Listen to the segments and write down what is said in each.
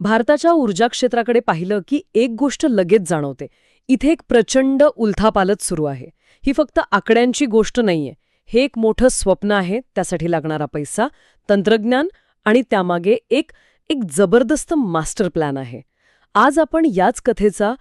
भारताच्या ऊर्जा क्षेत्राकडे पाहिलं की एक गोष्ट लगेच जाणवते. इथे एक प्रचंड उलथापालत सुरू आहे. ही फक्त आकड्यांची गोष्ट नाहीये. हे एक मोठं स्वप्न आहे त्यासाठी लागणारा पैसा तंत्रज्ञान आणि त्यामागे एक एक जबरदस्त मास्टर प्लॅन आहे. आज आपण याच कथेचा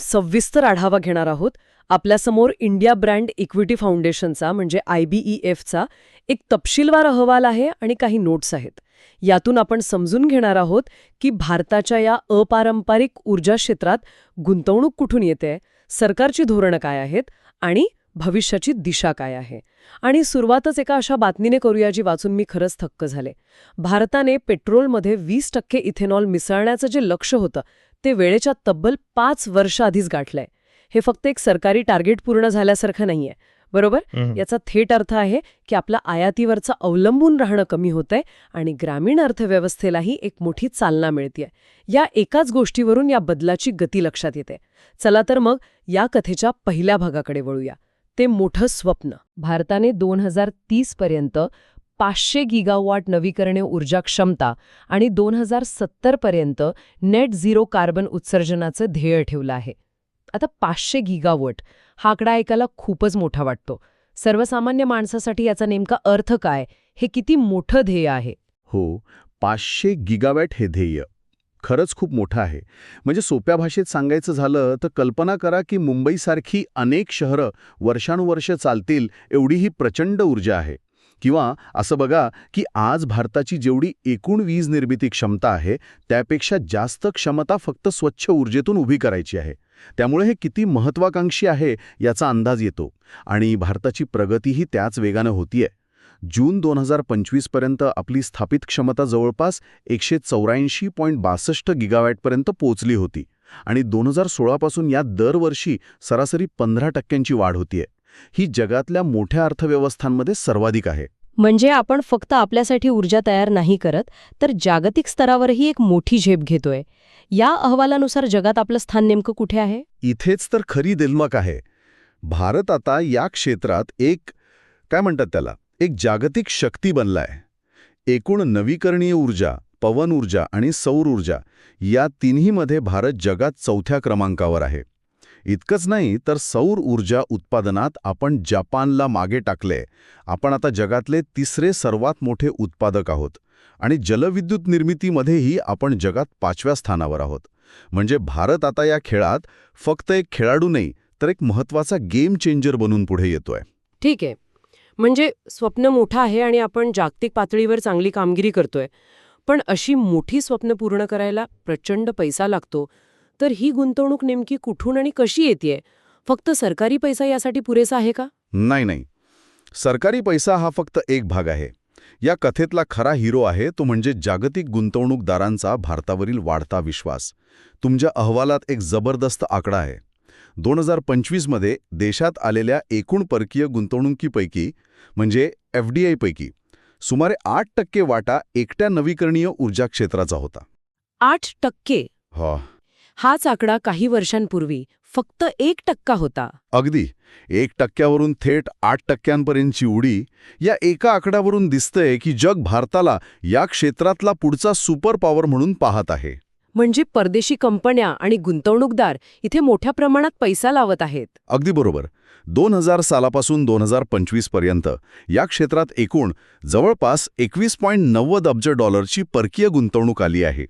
सविस्तर आढावा घेणार आहोत. आपल्यासमोर इंडिया ब्रँड इक्विटी फाउंडेशनचा म्हणजे आय बी ई एफचा एक तपशीलवार अहवाल आहे आणि काही नोट्स आहेत. यातून आपण समजून घेणार आहोत की भारताच्या या अपारंपरिक ऊर्जा क्षेत्रात गुंतवणूक कुठून येते सरकारची धोरणं काय आहेत आणि भविष्याची दिशा काय आहे. आणि सुरुवातच एका अशा बातमीने करूया जी वाचून मी खरंच थक्क झाले. भारताने पेट्रोलमध्ये वीस टक्के इथेनॉल मिसळण्याचं जे लक्ष होतं ते वेळेच्या तब्बल पाच वर्षाआधीच गाठलंय. हे फक्त एक सरकारी टार्गेट पूर्ण झाल्यासारखं नाहीये. बरोबर? याचा थेट अर्थ आहे की आपला आयातीवरचं अवलंबून राहणं कमी होतंय आणि ग्रामीण अर्थव्यवस्थेलाही एक मोठी चालना मिळतेय. या एकाच गोष्टीवरून या बदलाची गती लक्षात येते. चला तर मग या कथेच्या पहिल्या भागाकडे वळूया. ते मोठं स्वप्न. भारताने दोन हजार तीस पर्यंत पाचशे गिगावॉट नवीकरणे ऊर्जा क्षमता आणि दोन हजार सत्तर पर्यंत नेट झिरो कार्बन उत्सर्जनाचं ध्येय ठेवलं आहे. आता पाचशे गिगावट. हा आकडा ऐकायला खूपच मोठा वाटतो. सर्वसामान्य माणसासाठी याचा नेमका अर्थ काय? हे किती मोठं ध्येय आहे? हो पाचशे गिगावॅट हे ध्येय. खरंच खूप मोठं आहे. म्हणजे सोप्या भाषेत सांगायचं झालं तर कल्पना करा की मुंबईसारखी अनेक शहरं वर्षानुवर्ष चालतील एवढी ही प्रचंड ऊर्जा आहे. किंवा असं बघा की आज भारताची जेवढी एकूण वीज निर्मिती क्षमता आहे त्यापेक्षा जास्त क्षमता फक्त स्वच्छ ऊर्जेतून उभी करायची आहे. त्यामुळे हे किती महत्वाकांक्षी आहे याचा अंदाज येतो आणि भारताची प्रगतीही त्याच वेगानं होतीये. जून दोन हजार पंचवीसपर्यंत आपली स्थापित क्षमता जवळपास एकशे चौऱ्याऐंशी पॉईंट बासष्ट गिगावॅटपर्यंत पोहोचली होती आणि दोन हजार सोळापासून या दरवर्षी सरासरी पंधरा टक्क्यांची वाढ होतीये. ही जगातल्या मोठ्या अर्थव्यवस्थांमध्ये सर्वाधिक आहे. म्हणजे आपण फक्त आपल्यासाठी ऊर्जा तयार नाही करत तर जागतिक स्तरावरही एक मोठी झेप घेतोय. या अहवालानुसार जगात आपलं स्थान नेमकं कुठे आहे? इथेच तर खरी दिलमक आहे. भारत आता या क्षेत्रात एक काय म्हणतात त्याला एक जागतिक शक्ती बनलाय. एकूण नवीकरणीय ऊर्जा पवन ऊर्जा आणि सौर ऊर्जा या तिन्हीमध्ये भारत जगात चौथ्या क्रमांकावर आहे. इतकंच नाही तर सौर ऊर्जा उत्पादनात आपण जपानला मागे टाकले. आपण आता जगातले तिसरे सर्वात मोठे उत्पादक आहोत. आणि जलविद्युत निर्मितीमध्येही आपण जगात पाचव्या स्थानावर आहोत. म्हणजे भारत आता या खेळात फक्त एक खेळाडू नाही तर एक महत्त्वाचा गेम चेंजर बनून पुढे येतोय. ठीक आहे. म्हणजे स्वप्न मोठं आहे आणि आपण जागतिक पातळीवर चांगली कामगिरी करतोय. पण अशी मोठी स्वप्न पूर्ण करायला प्रचंड पैसा लागतो. तर ही गुंतवणूक नेमकी कुठून आणि कशी येते फक्त सरकारी पैसा यासाठी पुरेसा आहे का? नाही नाही. सरकारी पैसा हा फक्त एक भाग आहे. या कथेतला खरा हिरो आहे तो म्हणजे जागतिक गुंतवणूकदारांचा भारतावरील वाढता विश्वास. तुमच्या अहवालात एक जबरदस्त आकडा आहे. दोन हजार पंचवीसमध्ये देशात आलेल्या एकूण परकीय गुंतवणुकीपैकी म्हणजे एफ डी आयपैकी सुमारे आठ टक्के वाटा एकट्या नवीकरणीय ऊर्जा क्षेत्राचा होता. आठ टक्के? हो. हाच आकडा काही वर्षांपूर्वी फक्त एक टक्का होता. अगदी. एक टक्क्यावरून थेट आठ टक्क्यांपर्यंतची उडी या एका आकड्यावरून दिसतंय की जग भारताला या क्षेत्रातला पुढचा सुपर पॉवर म्हणून पाहत आहे. म्हणजे परदेशी कंपन्या आणि गुंतवणूकदार इथे मोठ्या प्रमाणात पैसा लावत आहेत. अगदी बरोबर. दोन हजार सालापासून दोन हजार पंचवीसपर्यंत या क्षेत्रात एकूण जवळपास एकवीस पॉईंट नव्वद अब्ज डॉलरची परकीय गुंतवणूक आली आहे.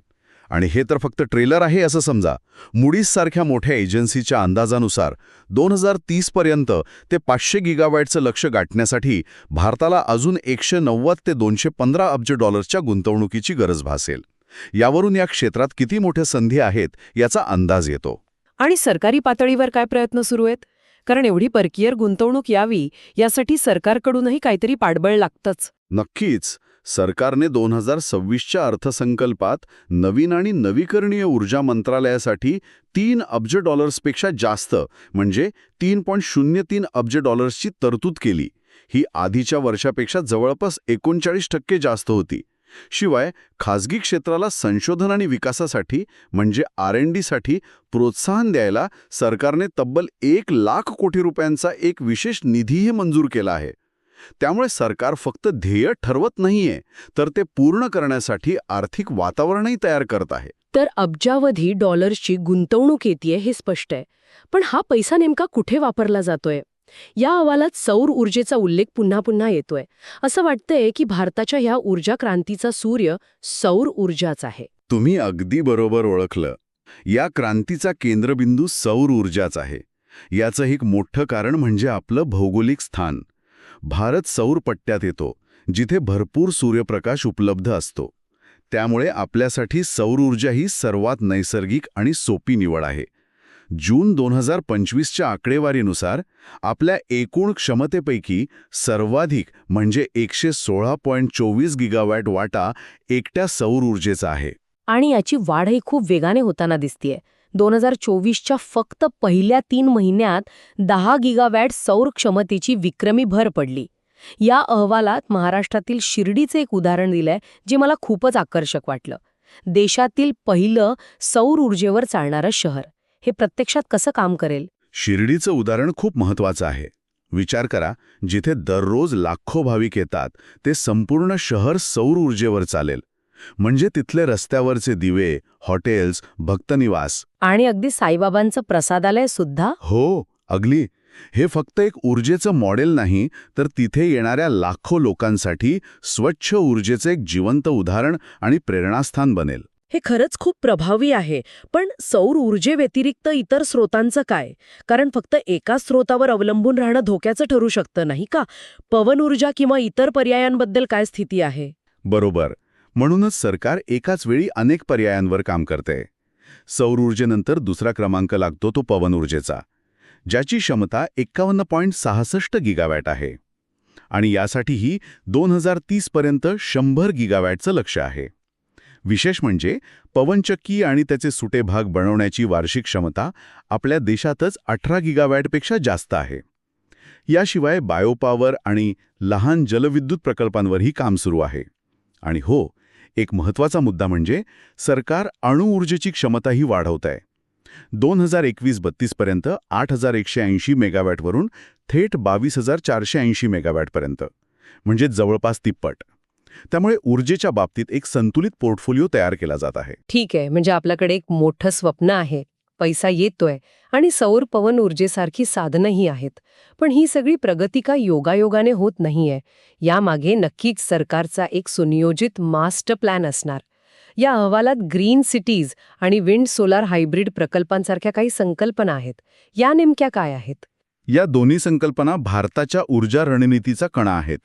आणि हे तर फक्त ट्रेलर आहे असं समजा. मुडीज सारख्या मोठ्या एजन्सीच्या अंदाजानुसार दोन हजार तीसपर्यंत ते पाचशे गिगावॅटचं लक्ष गाठण्यासाठी भारताला अजून एकशे नव्वद ते दोनशे पंधरा अब्ज डॉलर्सच्या गुंतवणुकीची गरज भासेल. यावरून या क्षेत्रात किती मोठ्या संधी आहेत याचा अंदाज येतो. आणि सरकारी पातळीवर काय प्रयत्न सुरू आहेत? कारण एवढी परकीय गुंतवणूक यावी यासाठी सरकारकडूनही काहीतरी पाठबळ लागतंच. नक्कीच. सरकारने दोन हजार सव्वीसच्या अर्थसंकल्पात नवीन आणि नवीकरणीय ऊर्जा मंत्रालयासाठी तीन अब्ज डॉलर्सपेक्षा जास्त म्हणजे तीन पॉईंट शून्य तीन अब्ज डॉलर्सची तरतूद केली. ही आधीच्या वर्षापेक्षा जवळपास एकोणचाळीस टक्के जास्त होती. शिवाय खाजगी क्षेत्राला संशोधन आणि विकासासाठी म्हणजे आर एन डीसाठी प्रोत्साहन द्यायला सरकारने तब्बल एक लाख कोटी रुपयांचा एक विशेष निधीही मंजूर केला आहे. त्यामुळे सरकार फक्त ध्येय ठरवत नाहीये तर ते पूर्ण करण्यासाठी आर्थिक वातावरणही तयार करत आहे. तर अब्जावधी डॉलर्सची गुंतवणूक येते हे स्पष्ट आहे. पण हा पैसा नेमका कुठे वापरला जातोय? या अहवालात सौर ऊर्जेचा उल्लेख पुन्हा पुन्हा येतोय. असं वाटतंय की भारताच्या ह्या ऊर्जा क्रांतीचा सूर्य सौर ऊर्जाच आहे. तुम्ही अगदी बरोबर ओळखलं. या क्रांतीचा केंद्रबिंदू सौर ऊर्जाच आहे. याचं एक मोठं कारण म्हणजे आपलं भौगोलिक स्थान. भारत सौर पट्ट्यात येतो जिथे भरपूर सूर्यप्रकाश उपलब्ध असतो. त्यामुळे आपल्यासाठी सौर ऊर्जा ही सर्वात नैसर्गिक आणि सोपी निवड आहे. जून दोन हजार पंचवीसच्या आकडेवारीनुसार आपल्या एकूण क्षमतेपैकी सर्वाधिक म्हणजे एकशे सोळा पॉईंट चोवीस गिगावॅट वाटा एकट्या सौर ऊर्जेचा आहे. आणि याची वाढही खूप वेगाने होताना दिसतीये. दोन हजार चोवीसच्या फक्त पहिल्या तीन महिन्यात दहा गिगावॅट सौर क्षमतेची विक्रमी भर पडली. या अहवालात महाराष्ट्रातील शिर्डीचे एक उदाहरण दिलंय जे मला खूपच आकर्षक वाटलं. देशातील पहिलं सौर ऊर्जेवर चालणारं शहर. हे प्रत्यक्षात कसं काम करेल? शिर्डीचं उदाहरण खूप महत्वाचं आहे. विचार करा जिथे दररोज लाखो भाविक येतात ते संपूर्ण शहर सौर ऊर्जेवर चालेल. म्हणजे तिथले रस्त्यावरचे दिवे हॉटेल्स भक्तनिवास. आणि अगदी साईबाबांचं प्रसादालय सुद्धा? हो अगली हे फक्त एक ऊर्जेचं मॉडेल नाही तर तिथे येणाऱ्या लाखो लोकांसाठी स्वच्छ ऊर्जेचं एक जिवंत उदाहरण आणि प्रेरणास्थान बनेल. हे खरंच खूप प्रभावी आहे पण सौर ऊर्जेव्यतिरिक्त इतर स्रोतांचं काय? कारण फक्त एका स्रोतावर अवलंबून राहणं धोक्याचं ठरू शकतं नाही का? पवन ऊर्जा किंवा इतर पर्यायांबद्दल काय स्थिती आहे? बरोबर. म्हणूनच सरकार एकाच वेळी अनेक पर्यायांवर काम करते. सौर ऊर्जेनंतर दुसरा क्रमांक लागतो तो पवन ऊर्जेचा ज्याची क्षमता एक्कावन्न पॉईंट सहासष्ट गिगावॅट आहे. आणि यासाठीही दोन हजार तीसपर्यंत शंभर गिगावॅटचं लक्ष आहे. विशेष म्हणजे पवनचक्की आणि त्याचे सुटे भाग बनवण्याची वार्षिक क्षमता आपल्या देशातच अठरा गिगावॅटपेक्षा जास्त आहे. याशिवाय बायोपावर आणि लहान जलविद्युत प्रकल्पांवरही काम सुरू आहे. आणि हो एक महत्त्वाचा मुद्दा म्हणजे सरकार अणुऊर्जेची क्षमताही वाढवत आहे दोन हजार एकवीस बत्तीसपर्यंत आठ हजार एकशे ऐंशी मेगावॅटवरून थेट बावीस हजार चारशे ऐंशी मेगावॅटपर्यंत म्हणजे जवळपास तिप्पट. त्यामुळे ऊर्जेच्या बाबतीत एक संतुलित पोर्टफोलिओ तयार केला जात आहे. ठीक आहे. म्हणजे आपल्याकडे एक मोठं स्वप्न आहे. पैसा येतोय आणि सौर पवन ऊर्जेसारखी साधनंही आहेत. पण ही सगळी प्रगती का योगायोगाने होत नाहीये? यामागे नक्कीच सरकारचा एक सुनियोजित मास्टर प्लॅन असणार. या अहवालात ग्रीन सिटीज आणि विंड सोलार हायब्रिड प्रकल्पांसारख्या काही संकल्पना आहेत. या नेमक्या काय आहेत? या दोन्ही संकल्पना भारताच्या ऊर्जा रणनीतीचा कणा आहेत.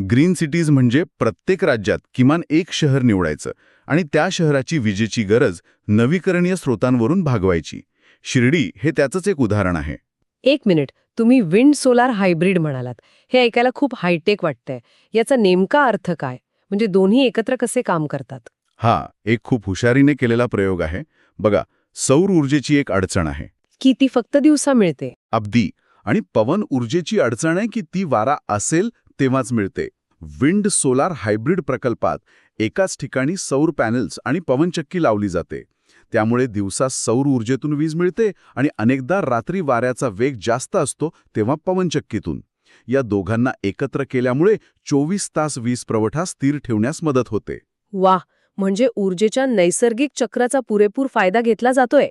ग्रीन सिटीज म्हणजे प्रत्येक राज्यात किमान एक शहर निवडायचं आणि त्या शहराची विजेची गरज नवीकरणीय स्रोतांवरून भागवायची. शिर्डी हे त्याचंच एक उदाहरण आहे. एक मिनिट. तुम्ही विंड सोलार हायब्रिड म्हणालात. हे ऐकायला खूप हायटेक वाटतंय. याचा नेमका अर्थ काय? म्हणजे दोन्ही एकत्र कसे काम करतात? हा एक खूप हुशारीने केलेला प्रयोग आहे. बघा सौर ऊर्जेची एक अडचण आहे. की ती फक्त दिवसा मिळते? अब्दी आणि पवन ऊर्जेची अडचण आहे की ती वारा असेल तेव्हाच मिळते. विंड सोलार हायब्रिड प्रकल्पात एकाच ठिकाणी सौर पॅनल्स आणि पवनचक्की लावली जाते. त्यामुळे दिवसा सौर ऊर्जेतून वीज मिळते आणि अनेकदा रात्री वाऱ्याचा वेग जास्त असतो तेव्हा पवनचक्कीतून. या दोघांना एकत्र केल्यामुळे चोवीस तास वीज पुरवठा स्थिर ठेवण्यास मदत होते. वा म्हणजे ऊर्जेच्या नैसर्गिक चक्राचा पुरेपूर फायदा घेतला जातोय.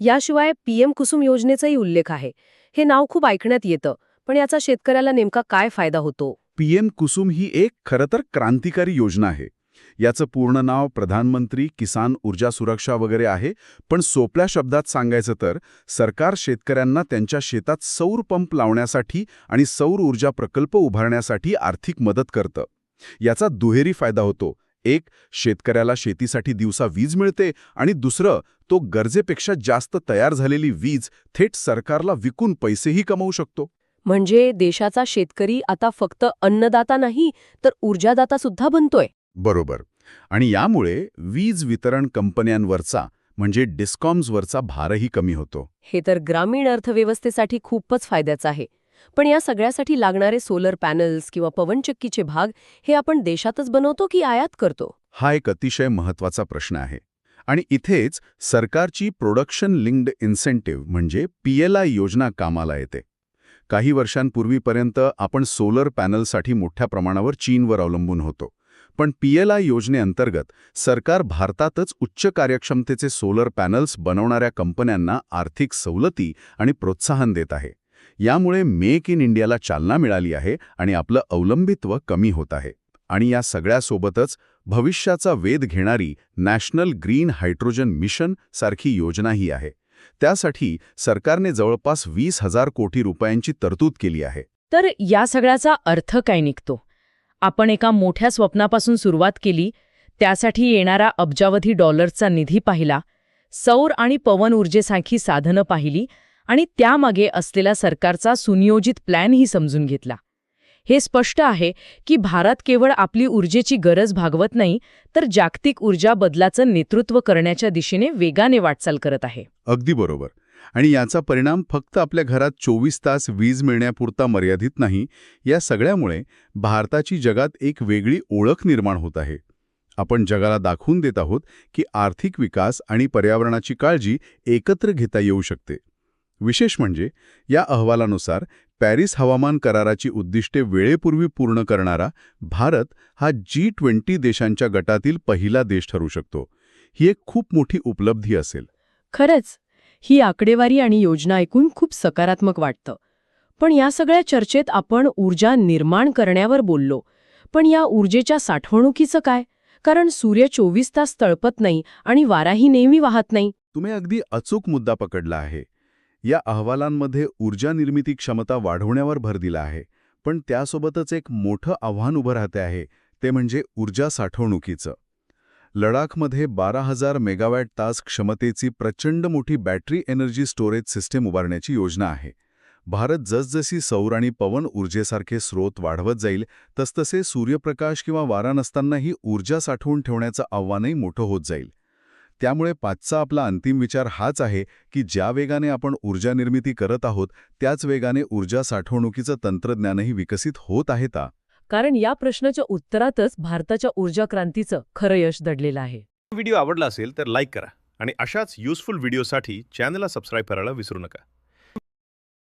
याशिवाय पीएम कुसुम योजनेचाही उल्लेख आहे. हे नाव खूप ऐकण्यात येतं. पण याचा शेतकऱ्याला नेमका काय फायदा होतो? पीएम कुसुम ही एक खरं तर क्रांतिकारी योजना आहे. याचं पूर्ण नाव प्रधानमंत्री किसान ऊर्जा सुरक्षा वगैरे आहे पण सोप्या शब्दात सांगायचं तर सरकार शेतकऱ्यांना त्यांच्या शेतात सौर पंप लावण्यासाठी आणि सौर ऊर्जा प्रकल्प उभारण्यासाठी आर्थिक मदत करतं. याचा दुहेरी फायदा होतो. एक शेतकऱ्याला शेतीसाठी दिवसा वीज मिळते आणि दुसरं तो गरजेपेक्षा जास्त तयार झालेली वीज थेट सरकारला विकून पैसेही कमवू शकतो. म्हणजे देशाचा शेतकरी आता फक्त अन्नदाता नाही तर ऊर्जादाता सुद्धा बनतोय. बरोबर. आणि यामुळे वीज वितरण कंपन्यांवरचा म्हणजे डिस्कॉम्सवरचा भारही कमी होतो. हे तर ग्रामीण अर्थव्यवस्थेसाठी खूपच फायद्याचं आहे. पण या सगळ्यासाठी लागणारे सोलर पॅनल्स किंवा पवनचक्कीचे भाग हे आपण देशातच बनवतो की आयात करतो? हा एक अतिशय महत्त्वाचा प्रश्न आहे. आणि इथेच सरकारची प्रोडक्शन लिंक्ड इन्सेंटिव्ह म्हणजे पीएलआय योजना कामाला येते. काही वर्षांपूर्वीपर्यंत आपण सोलर पॅनलसाठी मोठ्या प्रमाणावर चीनवर अवलंबून होतो. पण पीएलआय योजनेअंतर्गत सरकार भारतातच उच्च कार्यक्षमतेचे सोलर पॅनल्स बनवणाऱ्या कंपन्यांना आर्थिक सवलती आणि प्रोत्साहन देत आहे. यामुळे मेक इन इंडियाला चालना मिळाली आहे आणि आपलं अवलंबित्व कमी होत आहे. आणि या सगळ्यासोबतच भविष्याचा वेध घेणारी नॅशनल ग्रीन हायड्रोजन मिशन सारखी योजनाही आहे. त्यासाठी सरकारने जवळपास वीस हजार कोटी रुपयांची तरतूद केली आहे. तर या सगळ्याचा अर्थ काय निघतो? आपण एका मोठ्या स्वप्नापासून सुरुवात केली त्यासाठी येणारा अब्जावधी डॉलर्सचा निधी पाहिला सौर आणि पवन ऊर्जेसारखी साधनं पाहिली आणि त्यामागे असलेला सरकारचा सुनियोजित प्लॅनही समजून घेतला. हे स्पष्ट आहे की भारत केवळ आपली ऊर्जेची गरज भागवत नाही तर जागतिक ऊर्जा बदलाचं नेतृत्व करण्याच्या दिशेने वेगाने वाटचाल करत आहे. अगदी बरोबर. आणि याचा परिणाम फक्त आपल्या घरात चोवीस तास वीज मिळण्यापुरता मर्यादित नाही या सगळ्यामुळे भारताची जगात एक वेगळी ओळख निर्माण होत आहे. आपण जगाला दाखवून देत आहोत की आर्थिक विकास आणि पर्यावरणाची काळजी एकत्र घेता येऊ शकते. विशेष म्हणजे या अहवालानुसार पॅरिस हवामान कराराची उद्दिष्टे वेळेपूर्वी पूर्ण करणारा भारत हा जी ट्वेंटी देशांच्या गटातील पहिला देश ठरू शकतो. ही एक खूप मोठी उपलब्धी असेल. खरंच ही आकडेवारी आणि योजना ऐकून खूप सकारात्मक वाटतं. पण या सगळ्या चर्चेत आपण ऊर्जा निर्माण करण्यावर बोललो. पण या ऊर्जेच्या साठवणुकीचं काय? कारण सूर्य चोवीस तास तळपत नाही आणि वाराही नेहमी वाहत नाही. तुम्ही अगदी अचूक मुद्दा पकडला आहे. या अहवालांमध्ये ऊर्जा निर्मिती क्षमता वाढवण्यावर भर दिला आहे पण त्यासोबतच एक मोठं आव्हान उभं राहते आहे ते म्हणजे ऊर्जा साठवणुकीचं. लडाखमध्ये बारा हजार मेगावॅट तास क्षमतेची प्रचंड मोठी बॅटरी एनर्जी स्टोरेज सिस्टीम उभारण्याची योजना आहे. भारत जसजशी सौर आणि पवन ऊर्जेसारखे स्रोत वाढवत जाईल तसतसे सूर्यप्रकाश किंवा वारा नसतानाही ऊर्जा साठवून ठेवण्याचं आव्हानही मोठं होत जाईल. त्यामुळे पाचचा आपला अंतिम विचार हाच आहे की ज्या वेगाने आपण ऊर्जा निर्मिती करत आहोत त्याच वेगाने ऊर्जा साठवणुकीचं तंत्रज्ञानही विकसित होत आहे का कारण या प्रश्नाच्या उत्तरातच भारताच्या ऊर्जा क्रांतीचं खरं यश दडलेलं आहे. व्हिडिओ आवडला असेल तर लाईक करा आणि अशाच युजफुल व्हिडिओसाठी चॅनलला सबस्क्राईब करायला विसरू नका.